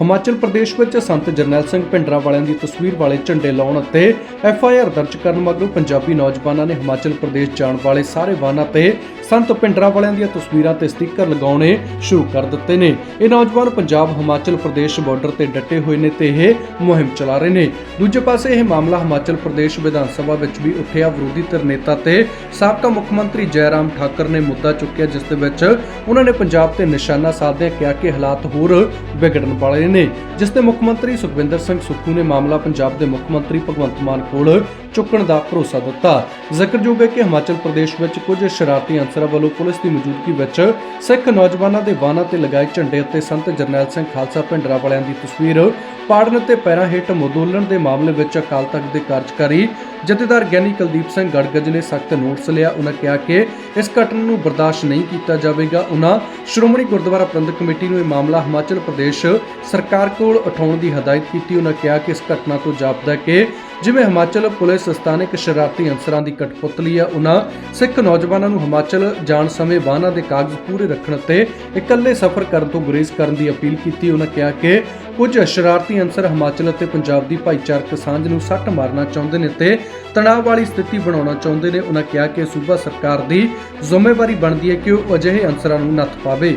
ਹਿਮਾਚਲ ਪ੍ਰਦੇਸ਼ ਵਿੱਚ ਸੰਤ ਜਰਨੈਲ ਸਿੰਘ ਭਿੰਡਰਾਂ ਵਾਲਿਆਂ ਦੀ ਤਸਵੀਰ ਵਾਲੇ ਝੰਡੇ ਲਾਉਣ ਅਤੇ ਐਫ ਆਈ ਆਰ ਦਰਜ ਕਰਨ ਮਗਰੋਂ ਪੰਜਾਬੀ ਨੌਜਵਾਨਾਂ ਨੇ ਹਿਮਾਚਲ ਪ੍ਰਦੇਸ਼ ਜਾਣ ਵਾਲੇ ਸਾਰੇ ਵਾਹਨਾਂ ਤੇ ਸੰਤ ਭਿੰਡਰਾਂ ਵਾਲਿਆਂ ਦੀਆਂ ਤਸਵੀਰਾਂ ਤੇ ਸਟicker ਲਗਾਉਣੇ ਸ਼ੁਰੂ ਕਰ ਦਿੱਤੇ ਨੇ। ਇਹ ਨੌਜਵਾਨ ਪੰਜਾਬ ਹਿਮਾਚਲ ਪ੍ਰਦੇਸ਼ ਬਾਰਡਰ ਤੇ ਡਟੇ ਹੋਏ ਨੇ ਤੇ ਇਹ ਮੁਹਿੰਮ ਚਲਾ ਰਹੇ ਨੇ। ਦੂਜੇ ਪਾਸੇ ਇਹ ਮਾਮਲਾ ਹਿਮਾਚਲ ਪ੍ਰਦੇਸ਼ ਵਿਧਾਨ ਸਭਾ ਵਿੱਚ ਵੀ ਉੱਠਿਆ। ਵਿਰੋਧੀ ਧਿਰ ਨੇਤਾ ਤੇ ਸਾਬਕਾ ਮੁੱਖ ਮੰਤਰੀ ਜੈਰਾਮ ਠਾਕਰ ਨੇ ਮੁੱਦਾ ਚੁੱਕਿਆ, ਜਿਸ ਦੇ ਵਿੱਚ ਉਹਨਾਂ ਨੇ ਪੰਜਾਬ ਤੇ ਨਿਸ਼ਾਨਾ ਸਾਧਿਆ, ਕਿਹਾ ਕਿ ਹਾਲਾਤ ਹੋਰ ਵਿਗੜਨ ਵਾਲੇ ਨੇ। ਜਿਸ ਤੇ ਮੁੱਖ ਮੰਤਰੀ ਸੁਖਵਿੰਦਰ ਸਿੰਘ ਸੁੱਖੂ ਨੇ ਮਾਮਲਾ ਪੰਜਾਬ ਦੇ ਮੁੱਖ ਮੰਤਰੀ ਭਗਵੰਤ ਮਾਨ ਕੋਲ ਚੁੱਕਣ ਦਾ ਭਰੋਸਾ ਦਿੱਤਾ। ਜ਼ਿਕਰਯੋਗ ਹੈ ਕਿ ਹਿਮਾਚਲ ਪ੍ਰਦੇਸ਼ ਵਿੱਚ ਕੁਝ ਸ਼ਰਾਰਤੀ ਅਨਸਰਾਂ ਵੱਲੋਂ ਪੁਲਿਸ ਦੀ ਮੌਜੂਦਗੀ ਵਿੱਚ ਸਿੱਖ ਨੌਜਵਾਨਾਂ ਦੇ ਵਾਹਨਾਂ ਤੇ ਲਗਾਏ ਝੰਡੇ ਉੱਤੇ ਸੰਤ ਜਰਨੈਲ ਸਿੰਘ ਖਾਲਸਾ ਭਿੰਡਰਾਂ ਵਾਲਿਆਂ ਦੀ ਤਸਵੀਰ, ਪਾੜਨ ਤੇ ਪੈਰਾਂ ਹੇਠ ਮਦੋਲਣ ਦੇ ਮਾਮਲੇ ਵਿੱਚ ਅਕਾਲ ਤਖਤ ਦੇ ਕਾਰਜਕਾਰੀ ਜਥੇਦਾਰ ਗਿਆਨੀ ਕੁਲਦੀਪ ਸਿੰਘ ਗੜਗਜ ਨੇ ਸਖਤ ਨੋਟਿਸ ਲਿਆ। ਉਹਨਾਂ ਕਿਹਾ ਕਿ ਇਸ ਘਟਨਾ ਨੂੰ ਬਰਦਾਸ਼ਤ ਨਹੀਂ ਕੀਤਾ ਜਾਵੇਗਾ। ਉਹਨਾਂ ਸ਼੍ਰੋਮਣੀ ਗੁਰਦੁਆਰਾ ਪ੍ਰਬੰਧਕ ਕਮੇਟੀ ਨੂੰ ਇਹ ਮਾਮਲਾ ਹਿਮਾਚਲ ਪ੍ਰਦੇਸ਼ ਸਰਕਾਰ ਕੋਲ ਉਠਾਉਣ ਦੀ ਹਦਾਇਤ ਕੀਤੀ। ਉਹਨਾਂ ਕਿਹਾ ਕਿ ਇਸ ਘਟਨਾ ਤੋਂ ਜਾਪਦਾ ਕਿ ਜਿਵੇਂ ਹਿਮਾਚਲ ਪੁਲਿਸ ਸਥਾਨਕ ਸ਼ਰਾਰਤੀ ਅਨਸਰਾਂ ਦੀ ਕਟਪੁਤਲੀ ਆ ਉਹਨਾਂ ਸਿੱਖ ਨੌਜਵਾਨਾਂ ਨੂੰ ਹਿਮਾਚਲ ਜਾਣ ਸਮੇਂ ਵਾਹਨਾਂ ਦੇ ਕਾਗਜ਼ ਪੂਰੇ ਰੱਖਣ ਤੇ ਇਕੱਲੇ ਸਫ਼ਰ ਕਰਨ ਤੋਂ ਗੁਰੇਜ਼ ਕਰਨ ਦੀ ਅਪੀਲ ਕੀਤੀ। ਉਹਨਾਂ ਕਿਹਾ ਕਿ ਕੁਝ ਸ਼ਰਾਰਤੀ ਅਨਸਰ ਹਿਮਾਚਲ ਅਤੇ ਪੰਜਾਬ ਦੀ ਭਾਈਚਾਰਕ ਸਾਂਝ ਨੂੰ ਸੱਟ ਮਾਰਨਾ ਚਾਹੁੰਦੇ ਨੇ ਤੇ ਤਣਾਅ ਵਾਲੀ ਸਥਿਤੀ ਬਣਾਉਣਾ ਚਾਹੁੰਦੇ ਨੇ। ਉਹਨਾਂ ਕਿਹਾ ਕਿ ਸੂਬਾ ਸਰਕਾਰ ਦੀ ਜ਼ਿੰਮੇਵਾਰੀ ਬਣਦੀ ਹੈ ਕਿ ਉਹ ਅਜਿਹੇ ਅਨਸਰਾਂ ਨੂੰ ਨੱਥ ਪਾਵੇ।